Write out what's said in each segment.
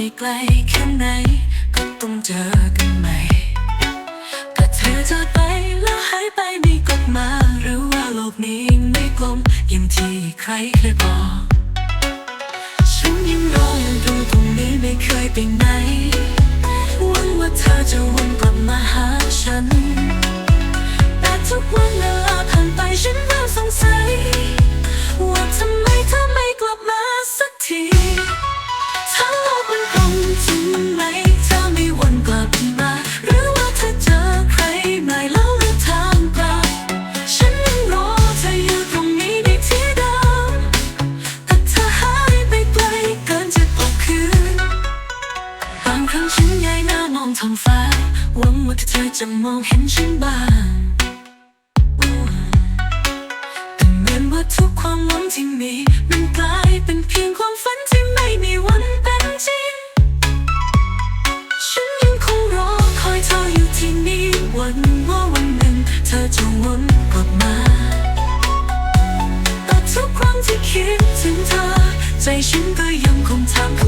ได้ไกลแค่ไหน ก็ต้องเจอกันใหม่ก็เธอจากไปแล้วหายไปไม่กลับมา หรือว่าโลกนี้ไม่กลมอย่างที่ใครเคยบอกฉันยังรออยู่ดูตรงนี้ไม่เคยไปไหนหวังว่าเธอจะวนกลับมาหาฉัน แต่ทุกวันเวลา ครั้งฉันย้ายหน้ามองท้องฟ้าหวังว่าเธอจะมองเห็นฉันบ้างแต่เหมือนว่าทุกความหวังที่มีมันกลายเป็นเพียงความฝันที่ไม่มีวันเป็นจริงฉันยังคงรอคอยเธออยู่ที่นี่วันว่าวันหนึ่งเธอจะวนกลับมาแต่ทุกครั้งที่คิดถึงเธอ ใจฉันก็ยังคงถามคำ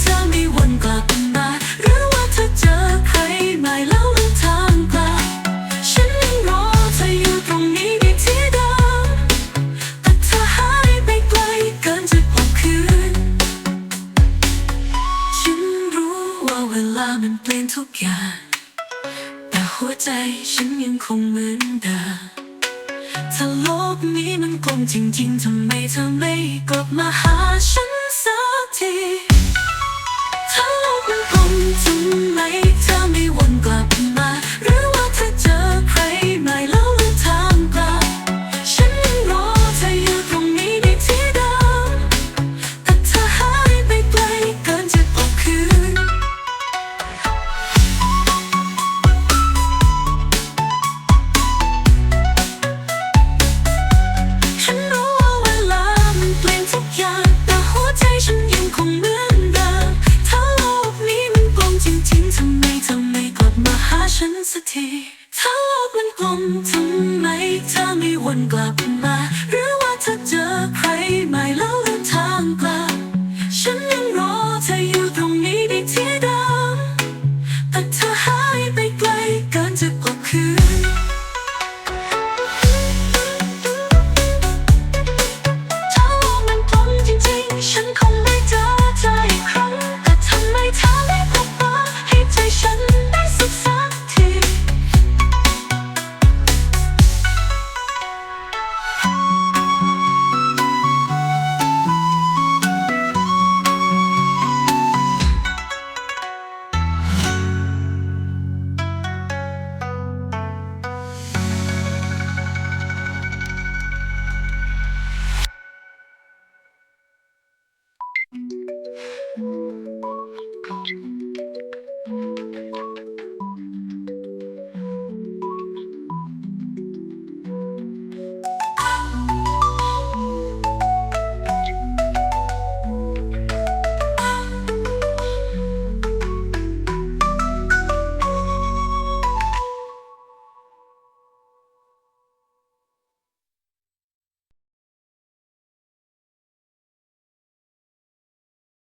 เธอไม่วนกลับมา หรือว่าเธอเจอใครใหม่แล้วเลือกทางกลับ ฉันยังรอเธออยู่ตรงนี้ในที่เดิมแต่เธอหายไปไกลเกินจะพบคืน ฉันรู้ว่าเวลามันเปลี่ยนทุกอย่าง แต่หัวใจฉันยังคงเหมือนเดิมถ้าโลกนี้มันกลมจริงๆทำไมเธอไม่กลับมาหาฉัน ทำไมเธอไม่วนกลับมา